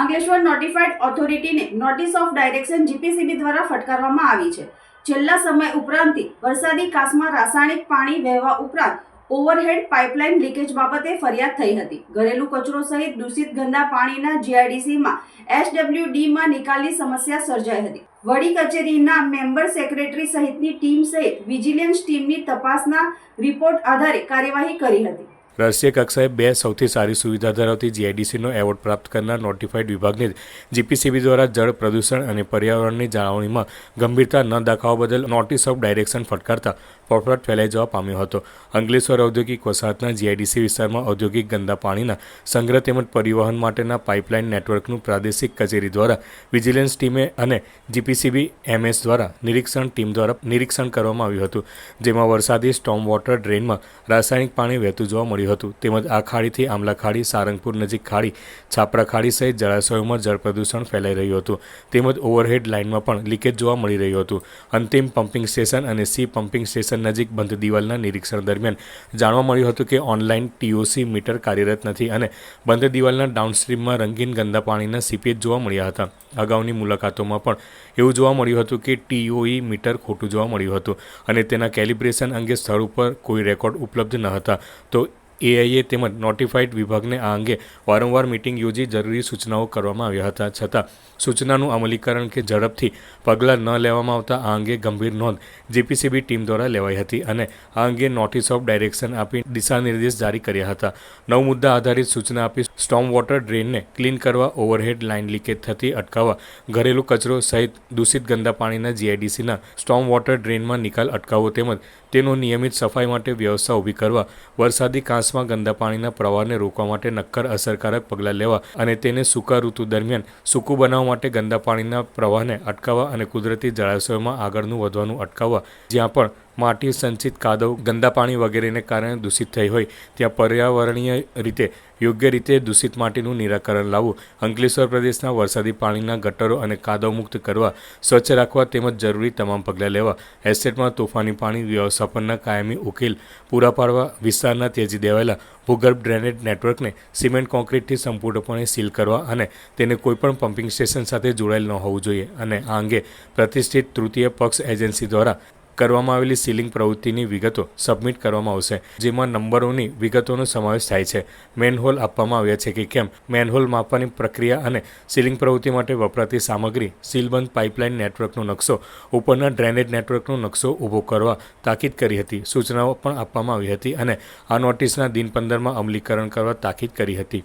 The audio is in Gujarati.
અંકલેશ્વર નોટિફાઈડ ઓથોરિટીને નોટિસ ઓફ ડાયરેક્શન જીપીસીબી દ્વારા ફટકારવામાં આવી છે. છેલ્લા સમય ઉપરાંતથી વરસાદી કાસમાં રાસાયણિક પાણી વહેવા ઉપરાંત ઓવરહેડ પાઇપલાઇન લીકેજ બાબતે ફરિયાદ થઈ હતી. ઘરેલું કચરો સહિત દૂષિત ગંદા પાણીના જીઆઈડીસીમાં એસડબ્લ્યુડીમાં નિકાલની સમસ્યા સર્જાઈ હતી. વડી કચેરીના મેમ્બર સેક્રેટરી સહિતની ટીમ સહિત વિજિલન્સ ટીમની તપાસના રિપોર્ટ આધારે કાર્યવાહી કરી હતી. રાષ્ટ્રીય કક્ષાએ બે સૌથી સારી સુવિધા ધરાવતી જીઆઈડીસીનો એવોર્ડ પ્રાપ્ત કરનાર નોટિફાઈડ વિભાગને જીપીસીબી દ્વારા જળ પ્રદૂષણ અને પર્યાવરણની જાળવણીમાં ગંભીરતા ન દાખવવા બદલ નોટિસ ઓફ ડાયરેક્શન ફટકારતા ફોફડાટ ફેલાઈ જવા પામ્યો હતો. અંગલેશ્વર ઔદ્યોગિક વસાહતના જીઆઈડીસી વિસ્તારમાં ઔદ્યોગિક ગંદા પાણીના સંગ્રહ તેમજ પરિવહન માટેના પાઇપલાઇન નેટવર્કનું પ્રાદેશિક કચેરી દ્વારા વિજિલન્સ ટીમે અને જીપીસીબી એમએસ દ્વારા નિરીક્ષણ ટીમ દ્વારા નિરીક્ષણ કરવામાં આવ્યું હતું, જેમાં વરસાદી સ્ટોમ વોટર ડ્રેનમાં રાસાયણિક પાણી વહેતું જોવા મળ્યું હતું. તેમજ આ ખાડીથી આમલા ખાડી, સારંગપુર નજીક ખાડી, છાપરા ખાડી સહિત જળાશયોમાં જળ પ્રદૂષણ ફેલાઈ રહ્યું હતું. તેમજ ઓવરહેડ લાઇનમાં પણ લીકેજ જોવા મળી રહ્યું હતું. અંતિમ પમ્પિંગ સ્ટેશન અને સી પમ્પિંગ સ્ટેશન નજીક બંધ દિવાલના નિરીક્ષણ દરમિયાન જાણવા મળ્યું હતું કે ઓનલાઈન ટીઓસી મીટર કાર્યરત નથી અને બંધ દિવાલના ડાઉનસ્ટ્રીમમાં રંગીન ગંદા પાણીના સીપેજ જોવા મળ્યા હતા. અગાઉની મુલાકાતોમાં પણ એવું જોવા મળ્યું હતું કે ટીઓઈ મીટર ખોટું જોવા મળ્યું હતું અને તેના કેલિબ્રેશન અંગે સ્થળ ઉપર કોઈ રેકોર્ડ ઉપલબ્ધ ન હતા. તો એઆઈએ તેમજ નોટિફાઈડ વિભાગને આ અંગે વારંવાર મિટિંગ યોજી જરૂરી સૂચનાઓ કરવામાં આવ્યા હતા. છતાં સૂચનાનું અમલીકરણ કે ઝડપથી પગલાં ન લેવામાં આવતા આ અંગે ગંભીર નોંધ જીપીસીબી ટીમ દ્વારા લેવાઈ હતી અને આ અંગે નોટિસ ઓફ ડાયરેક્શન આપી દિશાનિર્દેશ જારી કર્યા હતા. નવ મુદ્દા આધારિત સૂચના આપી સ્ટોમ વોટર ડ્રેનને ક્લીન કરવા, ઓવરહેડ લાઇન લીકેજ થતી અટકાવવા, ઘરેલું કચરો સહિત દૂષિત ગંદા પાણીના જીઆઈડીસીના સ્ટોમ વોટર ડ્રેનમાં નિકાલ અટકાવવો તેમજ તેનો નિયમિત સફાઈ માટે વ્યવસ્થા ઊભી કરવા, વરસાદી કાંસમાં ગંદા પાણીના પ્રવાહને રોકવા માટે નક્કર અસરકારક પગલાં લેવા અને તેને સૂકા ઋતુ દરમિયાન સૂકું બનાવવા માટે ગંદા પાણીના પ્રવાહને અટકાવવા અને કુદરતી જળાશયોમાં આગળનું વધવાનું અટકાવવા, જ્યાં પણ માટી સંચિત કાદવ, ગંદા પાણી વગેરેને કારણે દૂષિત થઈ હોય. ત્યાં પર્યાવરણીય રીતે, યોગ્ય રીતે દૂષિત માટીનું નિરાકરણ લાવવું, અંકલેશ્વર પ્રદેશના વરસાદી પાણીના ગટરો અને કાદવ મુક્ત કરવા, સ્વચ્છ રાખવા તેમજ જરૂરી તમામ પગલાં લેવા, એસ્ટેટમાં તોફાની પાણી વ્યવસ્થાપનના કાયમી ઉકેલ પૂરા પાડવા વિસ્તારના ત્યજી દેવાયેલા ભૂગર્ભ ડ્રેનેજ નેટવર્કને સિમેન્ટ કોન્ક્રીટથી સંપૂર્ણપણે સીલ કરવા અને તેને કોઈપણ પમ્પિંગ સ્ટેશન સાથે જોડાયેલ ન હોવું જોઈએ. અને આ અંગે પ્રતિષ્ઠિત તૃતીય પક્ષ એજન્સી દ્વારા કરવામાં આવેલી સીલિંગ પ્રવૃત્તિની વિગતો સબમિટ કરવામાં આવશે, જેમાં નંબરોની વિગતોનો સમાવેશ થાય છે. મેનહોલ આપવામાં આવ્યા છે કે કેમ? મેનહોલ માપવાની પ્રક્રિયા અને સીલિંગ પ્રવૃત્તિ માટે વપરાતી સામગ્રી, સીલબંધ પાઇપલાઇન નેટવર્કનો નકશો, ઉપરના ડ્રેનેજ નેટવર્કનો નકશો ઊભો કરવા તાકીદ કરી હતી. સૂચનાઓ પણ આપવામાં આવી હતી અને આ નોટિસના દિન પંદરમાં અમલીકરણ કરવા તાકીદ કરી હતી.